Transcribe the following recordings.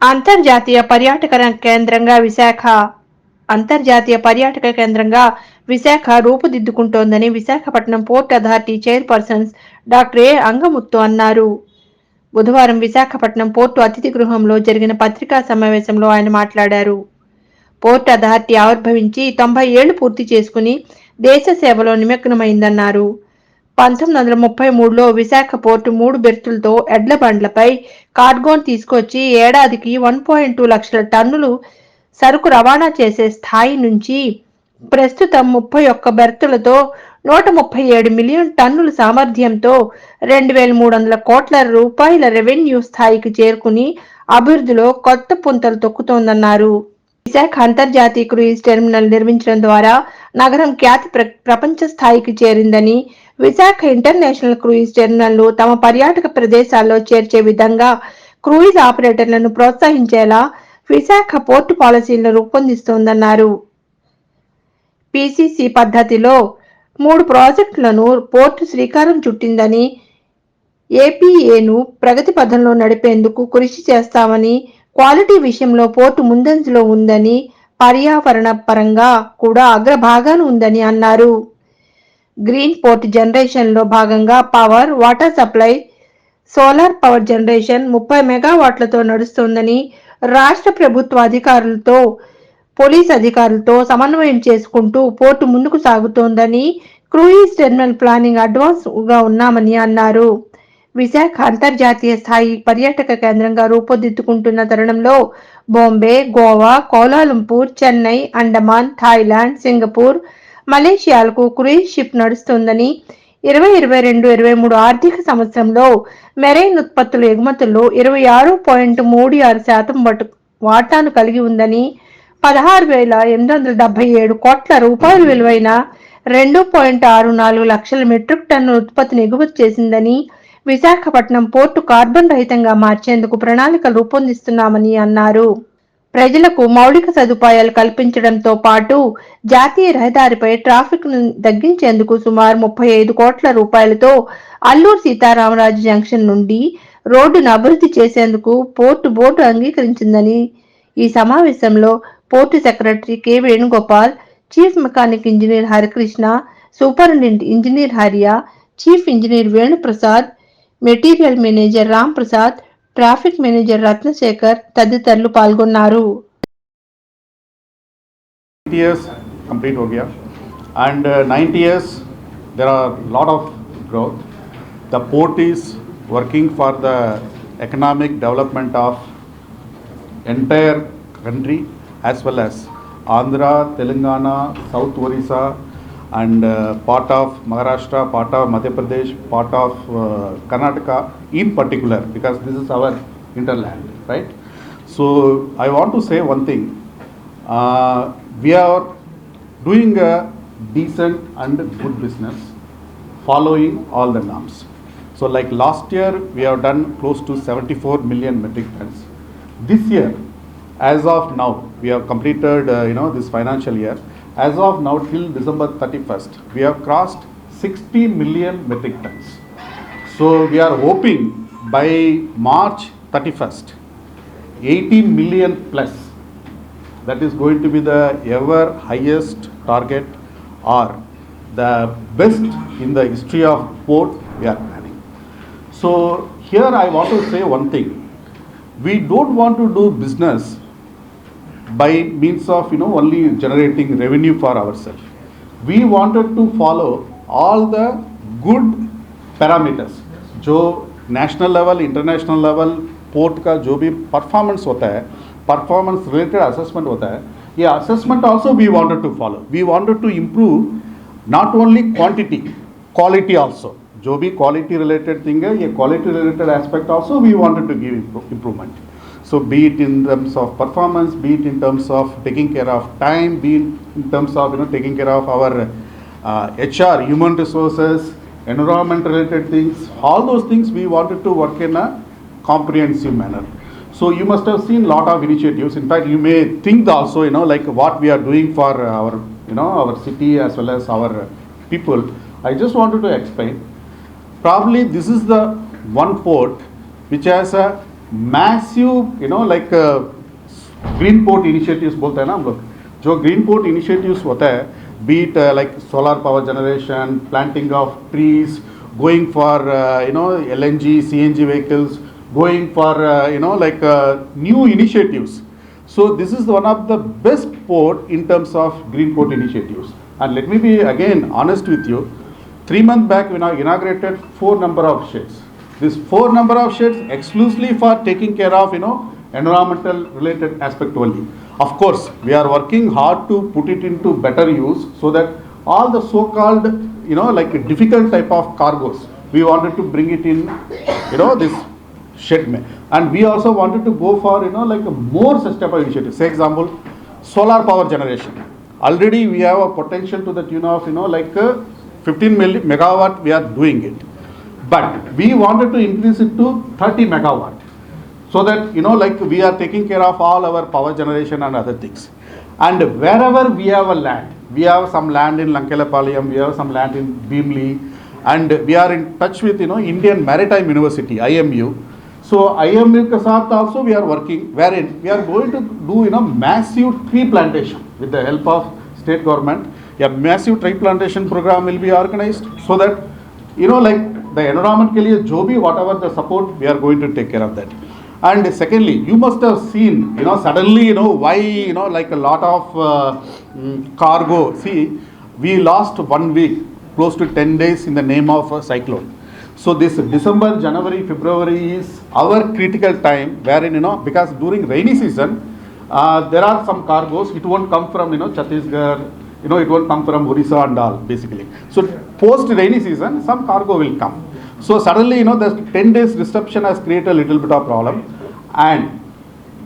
అంతర్జాతీయ పర్యాటక కేంద్రంగా విశాఖ అంతర్జాతీయ పర్యాటక కేంద్రంగా Visakha రూపుదిద్దుకుంటోందని Visakhapatnam port authority chairpersons doctor A. Angamuthu అన్నారు. బుధవారం విశాఖపట్నం పోర్టు అతిథి గృహంలో జరిగిన పత్రికా సమావేశంలో ఆయన మాట్లాడారు. పోర్ట్ అథారిటీ ఆవిర్భవించి తొంభై ఏళ్ళు పూర్తి చేసుకుని దేశ సేవలో నిమగ్నమైందన్నారు. పంతొమ్మిది వందల ముప్పై మూడులో విశాఖ పోర్టు మూడు బెర్తులతో ఎడ్ల బండ్లపై కార్గోన్ తీసుకొచ్చి ఏడాదికి వన్ పాయింట్ టూ లక్షల టన్నులు సరుకు రవాణా చేసే స్థాయి నుంచి ప్రస్తుతం ముప్పై ఒక్క బెర్తులతో నూట ముప్పై ఏడు మిలియన్ టన్నుల సామర్థ్యంతో రెండు వేల మూడు వందల కోట్ల రూపాయల రెవెన్యూ స్థాయికి చేరుకుని అభివృద్ధిలో కొత్త పుంతలు తొక్కుతోందన్నారు. విశాఖ అంతర్జాతీయ క్రూయిజ్ టెర్మినల్ నిర్మించడం ద్వారా నగరం ఖ్యాతి ప్ర- ప్రపంచ స్థాయికి చేరిందని విశాఖ ఇంటర్నేషనల్ క్రూయిజ్ టెర్మినల్ తమ పర్యాటక ప్రదేశాల్లో చేర్చే విధంగా క్రూయిజ్ ఆపరేటర్లను ప్రోత్సహించేలా విశాఖ పోర్టు పాలసీలను రూపొందిస్తోందన్నారు. పిసిసి పద్ధతిలో మూడు ప్రాజెక్టులను పోర్టు శ్రీకారం చుట్టిందని ఏపీఏను ప్రగతి పథంలో నడిపేందుకు కృషి చేస్తామని క్వాలిటీ విషయంలో పోర్టు ముందంజలో ఉందని పర్యావరణ పరంగా కూడా అగ్రభాగాన ఉందని అన్నారు. గ్రీన్ పోర్ట్ జనరేషన్లో భాగంగా power water supply solar power generation ముప్పై మెగావాట్లతో నడుస్తోందని రాష్ట్ర ప్రభుత్వ అధికారులతో పోలీస్ అధికారులతో సమన్వయం చేసుకుంటూ పోర్టు ముందుకు సాగుతోందని క్రూయిజ్ టెర్మినల్ ప్లానింగ్ అడ్వాన్స్గా ఉన్నామని అన్నారు. విశాఖ అంతర్జాతీయ స్థాయి పర్యాటక కేంద్రంగా రూపుదిద్దుకుంటున్న తరుణంలో Bombay Goa Kuala Lumpur Chennai Andaman Thailand Singapore మలేషియాలకు cruise ship నడుస్తోందని ఇరవై ఇరవై రెండు ఇరవై మూడు ఆర్థిక సంవత్సరంలో మెరైన్ ఉత్పత్తుల ఎగుమతుల్లో ఇరవై ఆరు పాయింట్ మూడు ఆరు శాతం వాటాను కలిగి ఉందని పదహారు వేల ఎనిమిది వందల డెబ్బై ఏడు కోట్ల రూపాయల విలువైన రెండు పాయింట్ ఆరు నాలుగు లక్షల మెట్రిక్ టన్ను ఉత్పత్తిని ఎగుమతి చేసిందని విశాఖపట్నం పోర్టు కార్బన్ రహితంగా మార్చేందుకు ప్రణాళికలు రూపొందిస్తున్నామని అన్నారు. ప్రజలకు మౌలిక సదుపాయాలు కల్పించడంతో పాటు జాతీయ రహదారిపై ట్రాఫిక్ను తగ్గించేందుకు సుమారు ముప్పై ఐదు కోట్ల రూపాయలతో అల్లూరు సీతారామరాజు జంక్షన్ నుండి రోడ్డును అభివృద్ధి చేసేందుకు పోర్టు బోర్డు అంగీకరించిందని ఈ సమావేశంలో port secretary K Venugopal chief mechanic engineer Harikrishna superintendent engineer Hariya chief engineer Venuprasad material manager Ram Prasad traffic manager Ratnasekhar తదితరులు పాల్గొన్నారు years complete over here and uh, 90 years there are a lot of growth the port is working for the economic development of entire country as well as andhra telangana south orissa and uh, part of maharashtra part of madhya pradesh part of uh, karnataka in particular because this is our interland right so i want to say one thing uh, we are doing a decent and good business following all the norms. So like last year, we have done close to 74 million metric tons. This year, as of now, we have completed, uh, you know, this financial year. As of now, till December 31st, we have crossed 60 million metric tons. So we are hoping by March 31st, 80 million plus that is going to be the ever highest target or the best in the history of port we are planning. So here I want to say one thing. We don't want to do business by means of you know only generating revenue for ourselves. We wanted to follow all the good parameters जो national level international level port का जो भी performance होता है performance related assessment होता है ये assessment also we wanted to follow we wanted to improve not only quantity quality also जो भी क्वालिटी रिलेटेड थिंग है ये quality related aspect also we wanted to give improvement so be it in terms of performance be it in terms of taking care of time be it in terms of you know taking care of our uh, hr human resources environment related things all those things we wanted to work in a comprehensive manner. So you must have seen lot of initiatives. In fact you may think also you know like what we are doing for our you know our city as well as our people. I just wanted to explain. Probably this is the one port which has a massive, you know, like uh, green port initiatives बोलते हैं ना हम लोग जो green port initiatives होता है be it uh, like solar power generation, planting of trees, going for uh, you know LNG, CNG vehicles, going for uh, you know like uh, new initiatives. So this is one of the best port in terms of green port initiatives. And let me be again honest with you. Three months back, when I inaugurated four number of sheds. This four number of sheds exclusively for taking care of you know environmental related aspect only. Of course, we are working hard to put it into better use so that all the so-called you know like difficult type of cargos, we wanted to bring it in you know this shed mein. and we also wanted to go for you know like a more sustainable initiative say example solar power generation already we have a potential to the tune of you know like uh, 15 milli- megawatt we are doing it but we wanted to increase it to 30 megawatt. So that, you know, like we are taking care of all our power generation and other things. And wherever we have a land, we have some land in Lankalapalayam, we have some land in Beamley, and we are in touch with, you know, Indian Maritime University, IMU. So IMU Kasat also we are working, wherein we are going to do, you know, massive tree plantation with the help of state government. A massive tree plantation program will be organized so that, you know, like the environment ke liye jo bhi whatever the support we are going to take care of that. And secondly you must have seen you know suddenly you know why you know like a lot of uh, mm, cargo. See we lost one week close to 10 days in the name of a cyclone. So this december january february is our critical time wherein you know because during rainy season uh, there are some cargoes it won't come from you know chhattisgarh you know it won't come from orissa and all basically. So post rainy season some cargo will come so suddenly you know the 10 days disruption has created a little bit of problem. And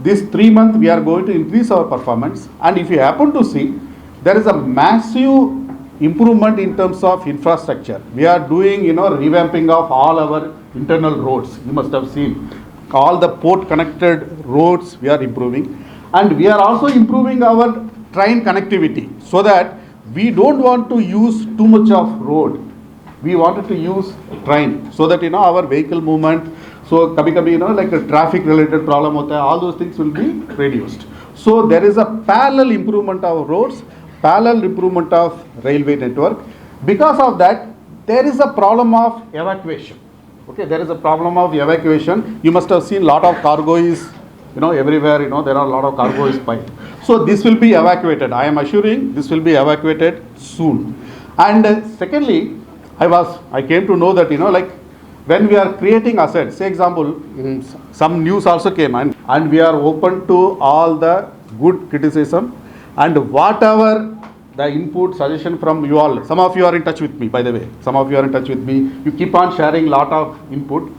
this three month we are going to increase our performance. And if you happen to see there is a massive improvement in terms of infrastructure. We are doing you know revamping of all our internal roads. You must have seen. All the port connected roads we are improving. And we are also improving our train connectivity so that we don't want to use too much of road we wanted to use train so that you know our vehicle movement so kabhi kabhi you know like a traffic related problem hota hai all those things will be reduced. So there is a parallel improvement of roads parallel improvement of railway network. Because of that there is a problem of evacuation. Okay there is a problem of evacuation. You must have seen lot of cargo is you know everywhere you know there are a lot of cargo is piled so this will be evacuated. I am assuring this will be evacuated soon. And uh, secondly I was, I came to know that, you know, like when we are creating assets, say example, some news also came and, and we are open to all the good criticism and whatever the input suggestion from you all, some of you are in touch with me, by the way, some of you are in touch with me, you keep on sharing lot of input.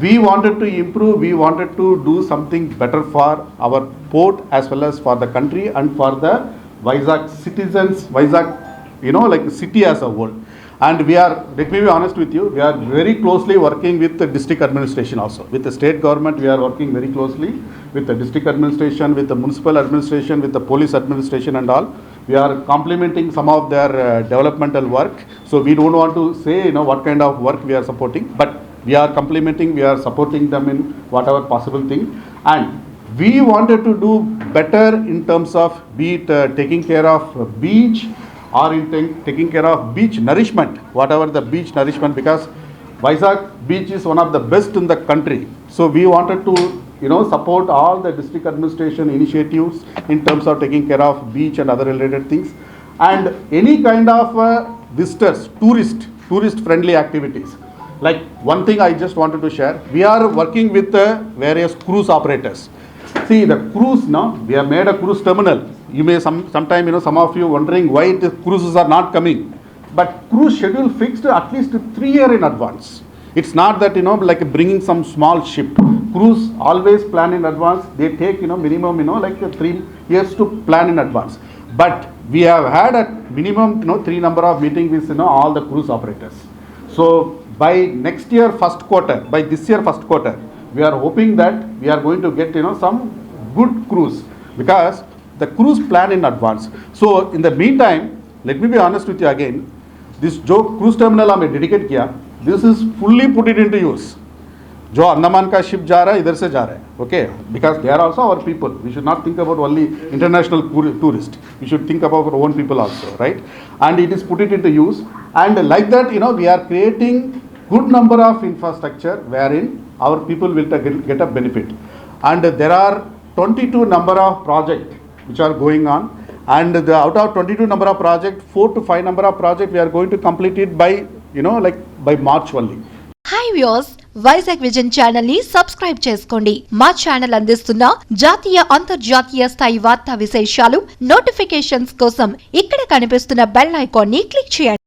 We wanted to improve, we wanted to do something better for our port as well as for the country and for the Vizag citizens, Vizag, you know, like city as a whole. And we are, let me be honest with you, we are very closely working with the district administration also. With the state government, we are working very closely with the district administration, with the municipal administration, with the police administration and all. We are complementing some of their uh, developmental work. So we don't want to say, you know, what kind of work we are supporting, but we are complementing, we are supporting them in whatever possible thing. And we wanted to do better in terms of be it uh, taking care of beach or in ta- taking care of beach nourishment, whatever the beach nourishment, because Vizag beach is one of the best in the country. So we wanted to, you know, support all the district administration initiatives in terms of taking care of beach and other related things. And any kind of uh, visitors, tourist, tourist friendly activities. Like one thing I just wanted to share, we are working with uh, various cruise operators. See the cruise now, we have made a cruise terminal. You may some sometime you know some of you wondering why the cruises are not coming. But cruise schedule fixed at least three year in advance. It's not that you know like bringing some small ship. Cruise always plan in advance. They take you know minimum you know like three years to plan in advance. But we have had a minimum you know three number of meetings with you know all the cruise operators. So by next year first quarter, by this year first quarter, we are hoping that we are going to get you know some good cruise because the cruise plan in advance. So in the meantime, let me be honest with you again. This जो cruise terminal हमें dedicate किया, this is fully put it into use. जो अंडमान का ship जा रहा है इधर से जा रहा है okay because they are also our people we should not think about only international tourist we should think about our own people also right and it is put it into use and like that you know we are creating good number of infrastructure wherein our people will get, get a benefit and there are 22 number of project which are going on and the out of 22 number of project 4 to 5 number of project we are going to complete it by you know like by march only hi views Vizag vision ఛానల్ని subscribe చేసుకోండి మా channel అందిస్తున్న జాతీయ అంతర్జాతీయ స్థాయి వార్తా విశేషాలు notifications కోసం ఇక్కడ కనిపిస్తున్న బెల్ ఐకాన్ని క్లిక్ చేయండి